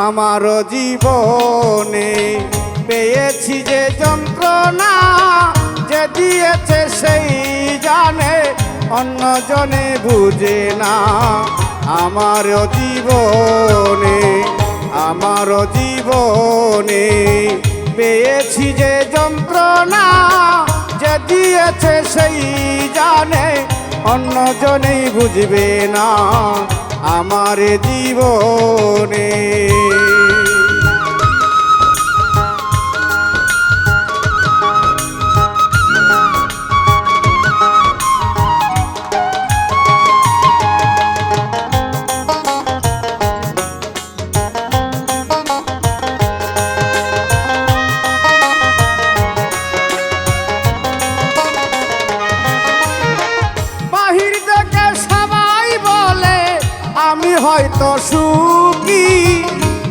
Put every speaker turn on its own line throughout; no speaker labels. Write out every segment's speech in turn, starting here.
আমার জীবনে পেয়েছি যে যন্ত্রণা, যে দিয়েছে সেই জানে, অন্যজনে বুঝে না। আমার জীবনে আমার জীবনে পেয়েছি যে যন্ত্রণা, যে দিয়েছে সেই জানে অন্যজনেই বুঝবে না আমার জীবনে। হয়তো সুখী,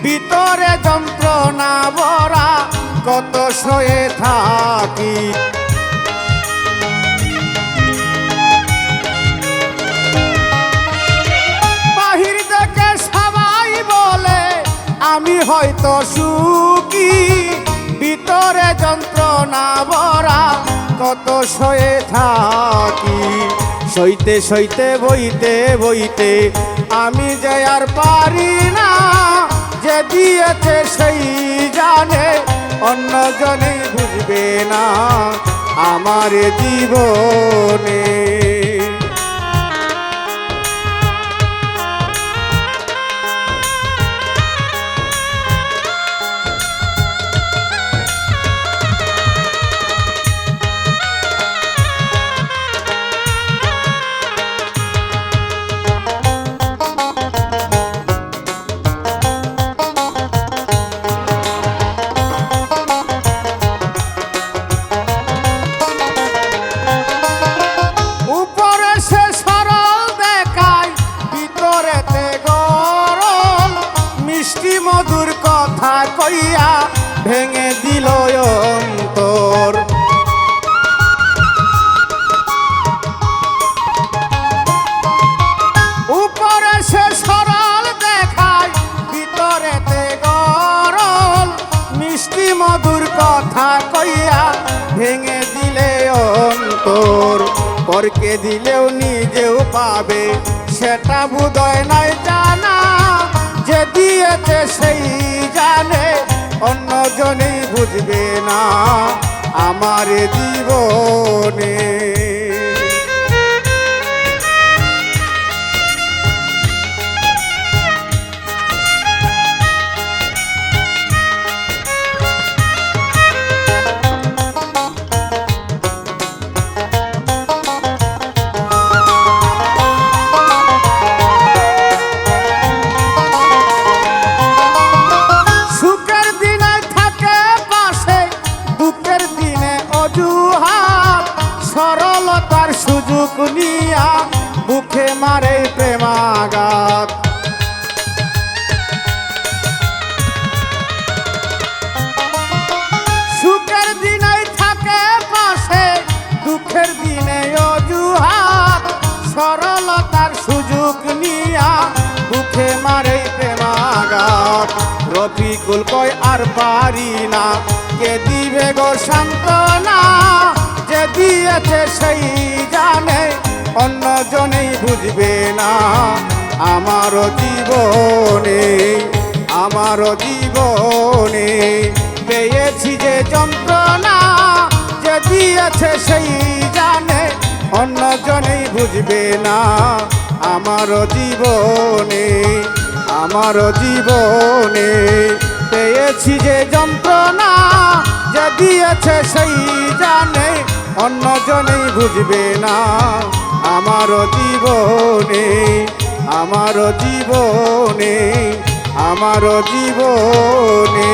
ভিতরে যন্ত্রণা ভরা, কত সয়ে থাকি। বাহির থেকে সবাই বলে, আমি হয়তো সুখী, ভিতরে যন্ত্রণা ভরা, কত সয়ে থাকি। সইতে সইতে, বইতে বইতে আমি যে আর পারি না, যে দিয়েছে সেই জানে, অন্য জনে বুঝবে না আমার জীবনে। কইয়া ভেঙে দিল অন্তর। উপরে সে সরল দেখায়, ভিতরেতে গরল। মিষ্টি মধুর কথা কইয়া ভেঙে দিলে অন্তর। পরকে দিলেও নিজেও পাবে, সেটা বোধয় নাই দিয়েছে সেই জানে অন্যজনেই বুঝবে না আমার জীবনে। সুযোগ নিয়া বুকে মারে প্রেমাগাত সুখের দিনে থাকে রফিকুল কয়, আর পারি না। কে দিবে গো সান্ত্বনা? দিয়েছে সেই জানে অন্য জনেই বুঝবে না। আমার জীবনে আমার জীবনে পেয়েছি যে যন্ত্রণা, যে দিয়েছে সেই জানে অন্য জনেই বুঝবে না। আমার জীবনে আমার জীবনে পেয়েছি যে যন্ত্রণা, যে দিয়েছে সেই জানে অন্যজনেই বুঝবে না আমার জীবনে আমার জীবনে আমার জীবনে।